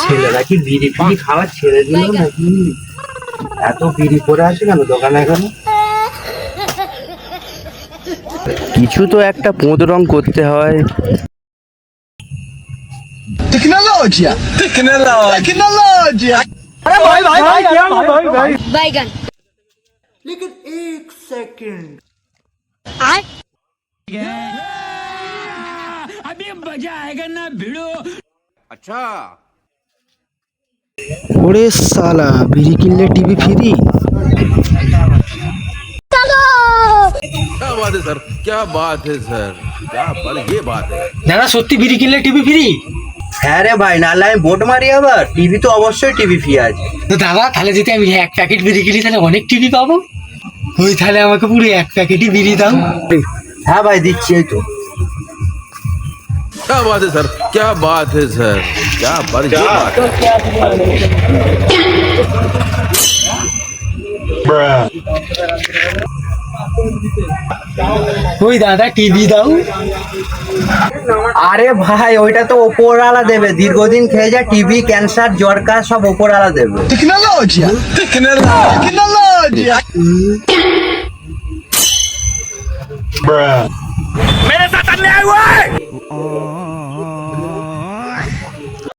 ছেলেরা কি বিড়ি ফিড়ি খাওয়া ছেড়ে দিল নাকি এত বিড়ি পরে আছে কেন দোকানে এখানে কিছু তো একটা পোঁত রং করতে হয় Tecnologia! Tecnologia! Tecnologia! बैगन लेकिन एक सेकंड आय ওরে সালা বিড়ি কিনলে টিভি ফ্রি क्या बात है सर क्या बात ওরে সালা বিড়ি কিনলে টিভি ফিরি? দাদা সত্যি বিড়ি কিনলে টিভি ফ্রি? হ্যাঁ রে ভাই নাহলে আমি বোট মারি আবার। টিভি তো অবশ্যই টিভি তো দাদা তাহলে যদি আমি এক প্যাকেট বিড়ি কিনি তাহলে অনেক টিভি পাবো। তাহলে আমাকে পুরো এক প্যাকেটই বিড়ি দাও। হ্যাঁ ভাই দিচ্ছি এই তো। क्या बात है सर क्या बात है सर क्या पर ये बात है ওই দাদা টিভি দাও আরে ভাই ওইটা তো ওপরওয়ালা দেবে দীর্ঘদিন খেয়ে যা টিভি ক্যান্সার জ্বর কাজ সব ওপরওয়ালা দেবে Tecnologia! Tecnologia! Tecnologia! मेरे साथ अन्याय हुआ है Oh.